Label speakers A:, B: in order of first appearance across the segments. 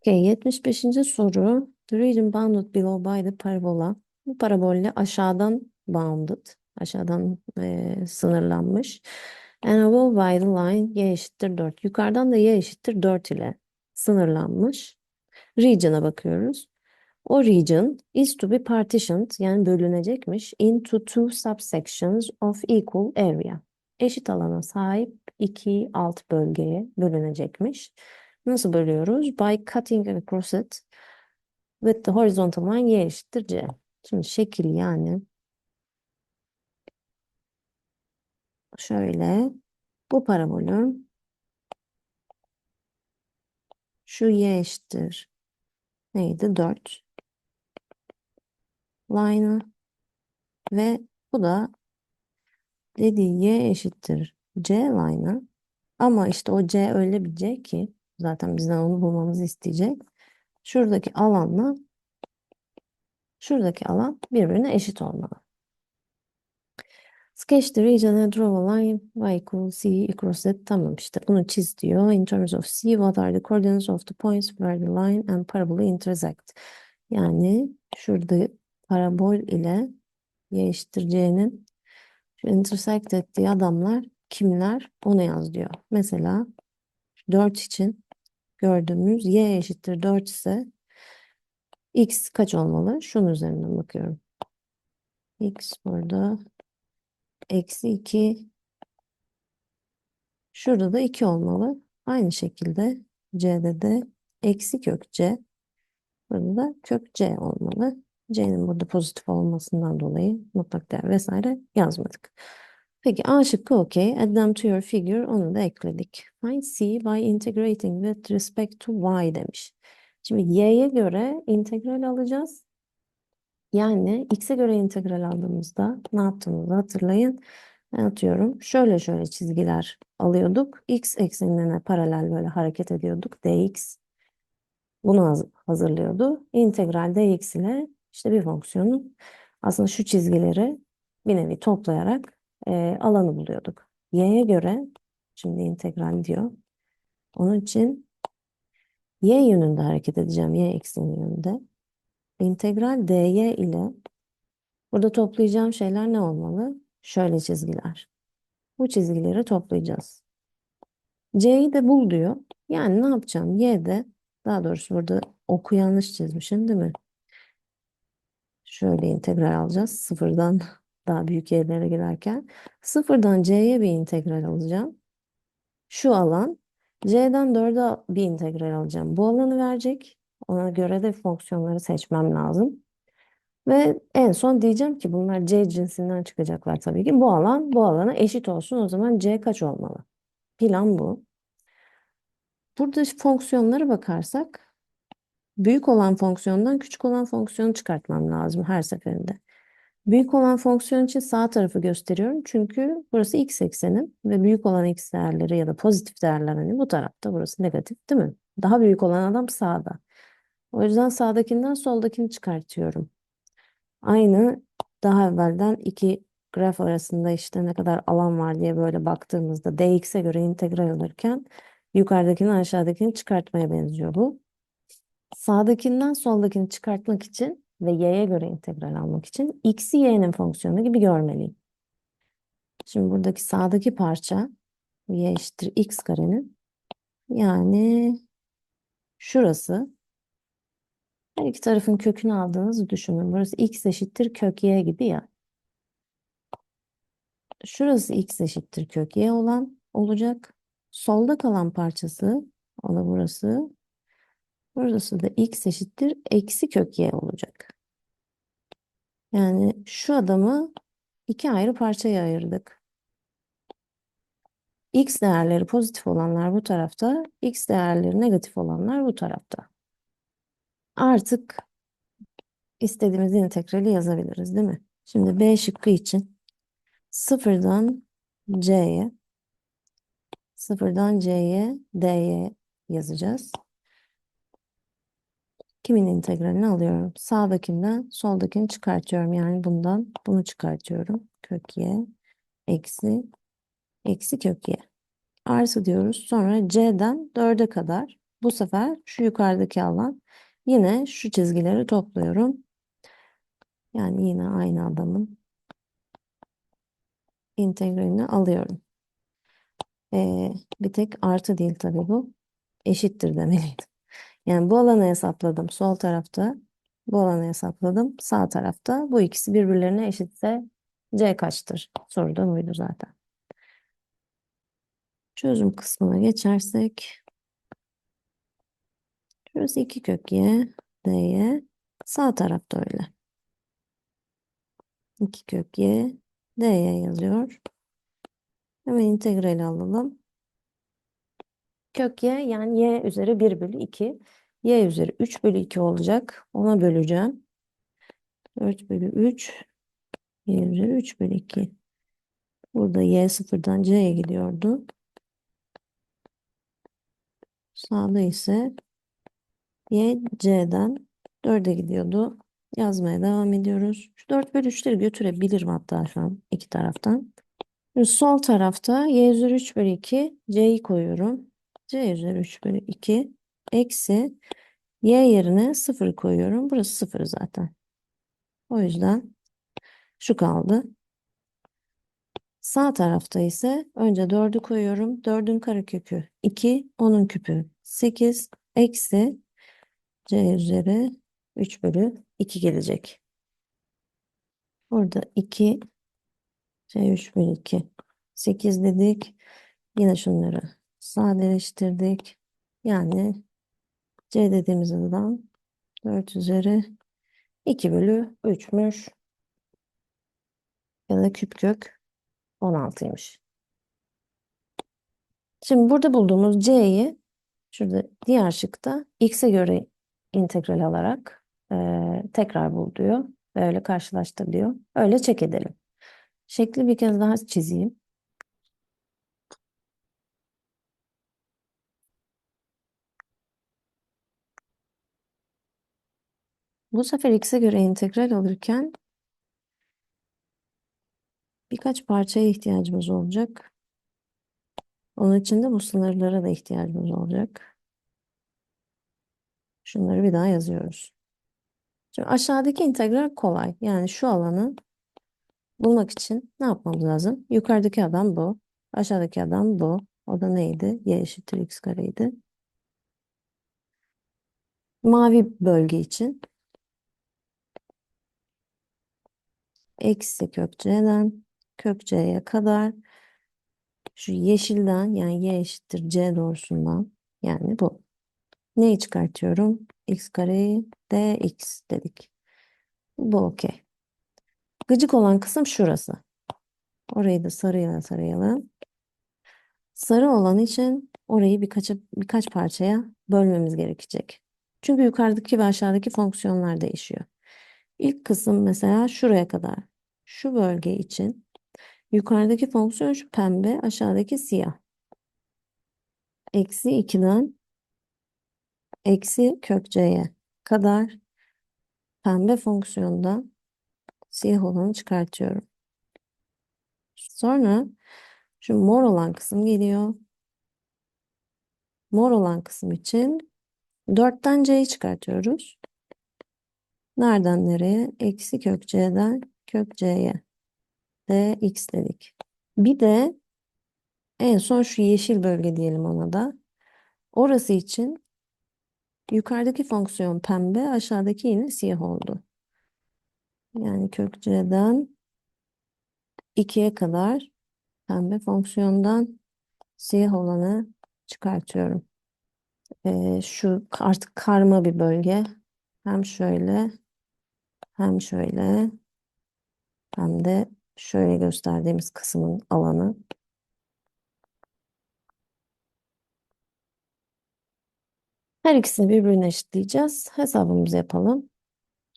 A: Okay, 75. soru. The region bounded below by the parabola. Bu parabolle aşağıdan bounded, aşağıdan eee, sınırlanmış. And above by the line y eşittir 4. Yukarıdan da y eşittir 4 ile sınırlanmış. Region'a bakıyoruz. O region is to be partitioned yani bölünecekmiş into two subsections of equal area. Eşit alana sahip iki alt bölgeye bölünecekmiş. Nasıl bölüyoruz? By cutting across it with the horizontal line y eşittir c. Şimdi şekil yani şöyle bu parabolün şu y eşittir neydi? 4 line'ı ve bu da dediği y eşittir c line'ı ama işte o c öyle bir c ki zaten bizden onu bulmamızı isteyecek. Şuradaki alanla şuradaki alan birbirine eşit olmalı. Sketch the region and draw a line y equals c across it. Tamam işte bunu çiz diyor. In terms of c, what are the coordinates of the points where the line and parabola intersect? Yani şurada parabol ile y intersect ettiği adamlar kimler? Onu yaz diyor. Mesela 4 için gördüğümüz y eşittir 4 ise x kaç olmalı? Şunun üzerinden bakıyorum. x burada eksi 2 şurada da 2 olmalı. Aynı şekilde c'de de eksi kök c burada da kök c olmalı. c'nin burada pozitif olmasından dolayı mutlak değer vesaire yazmadık. Peki A şıkkı okey. Add them to your figure. Onu da ekledik. Find C by integrating with respect to y demiş. Şimdi y'ye göre integral alacağız. Yani x'e göre integral aldığımızda ne yaptığımızı hatırlayın. Ben atıyorum. Şöyle şöyle çizgiler alıyorduk. X eksenine paralel böyle hareket ediyorduk. dx bunu haz- hazırlıyordu. İntegral dx ile işte bir fonksiyonun aslında şu çizgileri bir nevi toplayarak e, alanı buluyorduk. Y'ye göre şimdi integral diyor. Onun için y yönünde hareket edeceğim. Y ekseni yönünde. İntegral dy ile burada toplayacağım şeyler ne olmalı? Şöyle çizgiler. Bu çizgileri toplayacağız. C'yi de bul diyor. Yani ne yapacağım? Y'de daha doğrusu burada oku yanlış çizmişim değil mi? Şöyle integral alacağız. Sıfırdan daha büyük yerlere girerken. Sıfırdan C'ye bir integral alacağım. Şu alan. C'den 4'e bir integral alacağım. Bu alanı verecek. Ona göre de fonksiyonları seçmem lazım. Ve en son diyeceğim ki bunlar C cinsinden çıkacaklar tabii ki. Bu alan bu alana eşit olsun. O zaman C kaç olmalı? Plan bu. Burada fonksiyonlara bakarsak büyük olan fonksiyondan küçük olan fonksiyonu çıkartmam lazım her seferinde. Büyük olan fonksiyon için sağ tarafı gösteriyorum. Çünkü burası x eksenim ve büyük olan x değerleri ya da pozitif değerler hani bu tarafta burası negatif değil mi? Daha büyük olan adam sağda. O yüzden sağdakinden soldakini çıkartıyorum. Aynı daha evvelden iki graf arasında işte ne kadar alan var diye böyle baktığımızda dx'e göre integral alırken yukarıdakini aşağıdakini çıkartmaya benziyor bu. Sağdakinden soldakini çıkartmak için ve y'ye göre integral almak için x'i y'nin fonksiyonu gibi görmeliyim. Şimdi buradaki sağdaki parça y eşittir x karenin yani şurası her iki tarafın kökünü aldığınızı düşünün. Burası x eşittir kök y gibi ya. Şurası x eşittir kök y olan olacak. Solda kalan parçası o da burası. Burası da x eşittir eksi kök y olacak. Yani şu adamı iki ayrı parçaya ayırdık. X değerleri pozitif olanlar bu tarafta, X değerleri negatif olanlar bu tarafta. Artık istediğimiz integrali yazabiliriz, değil mi? Şimdi B şıkkı için sıfırdan C'ye, sıfırdan C'ye, D'ye yazacağız. Kimin integralini alıyorum? Sağdakinden soldakini çıkartıyorum. Yani bundan bunu çıkartıyorum. Kök y eksi eksi kök y. Artı diyoruz. Sonra c'den 4'e kadar Bu sefer şu yukarıdaki alan yine şu çizgileri topluyorum. Yani yine aynı adamın integralini alıyorum. Ee, bir tek artı değil tabii bu. Eşittir demeliydim. Yani bu alanı hesapladım sol tarafta. Bu alanı hesapladım sağ tarafta. Bu ikisi birbirlerine eşitse C kaçtır? Soruda buydu zaten. Çözüm kısmına geçersek. Şurası 2 kök y, dy. Sağ tarafta öyle. 2 kök y, dy yazıyor. Hemen integrali alalım. Kök y yani y üzeri 1 bölü 2. y üzeri 3 bölü 2 olacak. Ona böleceğim. 4 bölü 3. y üzeri 3 bölü 2. Burada y sıfırdan c'ye gidiyordu. Sağda ise y c'den 4'e gidiyordu. Yazmaya devam ediyoruz. Şu 4 bölü 3'leri götürebilirim hatta şu an iki taraftan. Şimdi sol tarafta y üzeri 3 bölü 2 c'yi koyuyorum. c üzeri 3 bölü 2 eksi y yerine 0 koyuyorum. Burası 0 zaten. O yüzden şu kaldı. Sağ tarafta ise önce 4'ü koyuyorum. 4'ün karekökü 2, onun küpü 8 eksi c üzeri 3 bölü 2 gelecek. Burada 2 c 3 bölü 2 8 dedik. Yine şunları sadeleştirdik. Yani c dediğimiz adam 4 üzeri 2 bölü 3'müş. Ya da küp kök 16'ymış. Şimdi burada bulduğumuz c'yi şurada diğer şıkta x'e göre integral alarak eee, tekrar bul diyor. Ve öyle karşılaştır diyor. Öyle çek edelim. Şekli bir kez daha çizeyim. Bu sefer x'e göre integral alırken birkaç parçaya ihtiyacımız olacak. Onun için de bu sınırlara da ihtiyacımız olacak. Şunları bir daha yazıyoruz. Şimdi aşağıdaki integral kolay. Yani şu alanı bulmak için ne yapmamız lazım? Yukarıdaki adam bu. Aşağıdaki adam bu. O da neydi? Y eşittir x kareydi. Mavi bölge için eksi kök c'den kök c'ye kadar şu yeşilden yani y eşittir c doğrusundan yani bu. Neyi çıkartıyorum? x kareyi dx dedik. Bu okey. Gıcık olan kısım şurası. Orayı da sarıyla sarayalım. Sarı olan için orayı birkaç, birkaç parçaya bölmemiz gerekecek. Çünkü yukarıdaki ve aşağıdaki fonksiyonlar değişiyor. İlk kısım mesela şuraya kadar. Şu bölge için yukarıdaki fonksiyon şu pembe, aşağıdaki siyah. Eksi 2'den eksi kök c'ye kadar pembe fonksiyondan siyah olanı çıkartıyorum. Sonra şu mor olan kısım geliyor. Mor olan kısım için 4'ten c'yi çıkartıyoruz. Nereden nereye? Eksi kök c'den kök c'ye. dx dedik. Bir de en son şu yeşil bölge diyelim ona da. Orası için yukarıdaki fonksiyon pembe, aşağıdaki yine siyah oldu. Yani kök c'den 2'ye kadar pembe fonksiyondan siyah olanı çıkartıyorum. Ee, şu artık karma bir bölge. Hem şöyle hem şöyle hem de şöyle gösterdiğimiz kısmın alanı. Her ikisini birbirine eşitleyeceğiz. Hesabımızı yapalım.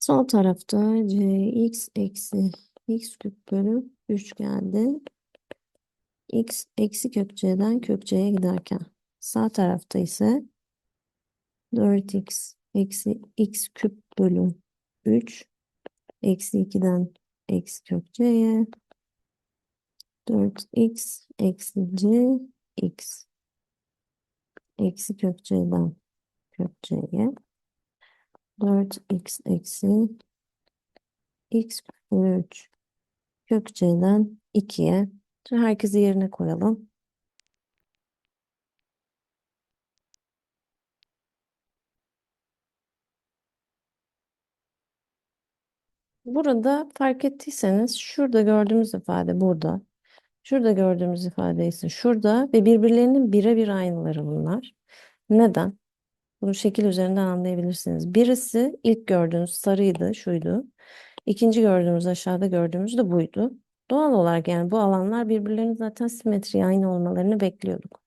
A: Sol tarafta cx eksi x küp bölü 3 geldi. x eksi kök c'den kök c'ye giderken. Sağ tarafta ise 4x eksi x küp bölü 3 eksi 2'den eksi kök c'ye 4x eksi c x eksi kök c'den kök c'ye 4x eksi x bölü 3 kök c'den 2'ye. Şimdi herkesi yerine koyalım. Burada fark ettiyseniz şurada gördüğümüz ifade burada. Şurada gördüğümüz ifade ise şurada ve birbirlerinin birebir aynıları bunlar. Neden? Bunu şekil üzerinden anlayabilirsiniz. Birisi ilk gördüğünüz sarıydı, şuydu. İkinci gördüğümüz aşağıda gördüğümüz de buydu. Doğal olarak yani bu alanlar birbirlerinin zaten simetriye aynı olmalarını bekliyorduk.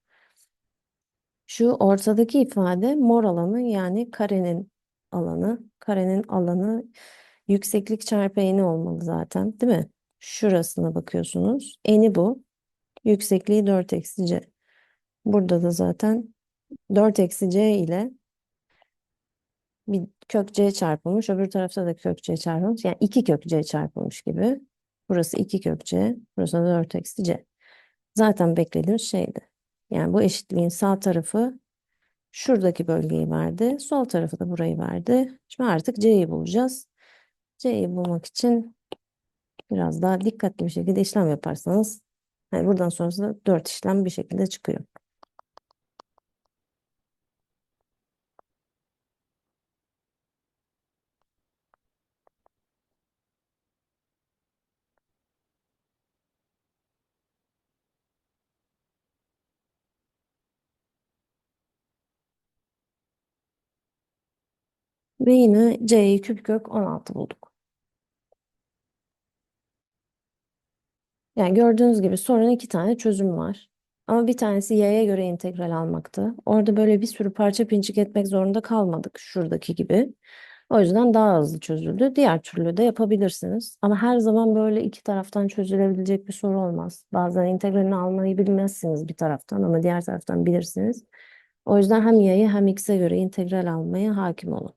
A: Şu ortadaki ifade mor alanı yani karenin alanı. Karenin alanı yükseklik çarpı eni olmalı zaten değil mi? Şurasına bakıyorsunuz. Eni bu. Yüksekliği 4 eksi c. Burada da zaten 4 eksi c ile bir kök c çarpılmış. Öbür tarafta da kök c çarpılmış. Yani 2 kök c çarpılmış gibi. Burası 2 kök c. Burası da 4 eksi c. Zaten beklediğimiz şeydi. Yani bu eşitliğin sağ tarafı şuradaki bölgeyi verdi. Sol tarafı da burayı verdi. Şimdi artık c'yi bulacağız. C'yi bulmak için biraz daha dikkatli bir şekilde işlem yaparsanız yani buradan sonrası da 4 işlem bir şekilde çıkıyor. Ve yine c'yi küp kök 16 bulduk. Yani gördüğünüz gibi sorunun iki tane çözüm var. Ama bir tanesi y'ye göre integral almaktı. Orada böyle bir sürü parça pinçik etmek zorunda kalmadık şuradaki gibi. O yüzden daha hızlı çözüldü. Diğer türlü de yapabilirsiniz. Ama her zaman böyle iki taraftan çözülebilecek bir soru olmaz. Bazen integralini almayı bilmezsiniz bir taraftan ama diğer taraftan bilirsiniz. O yüzden hem y'ye hem x'e göre integral almaya hakim olun.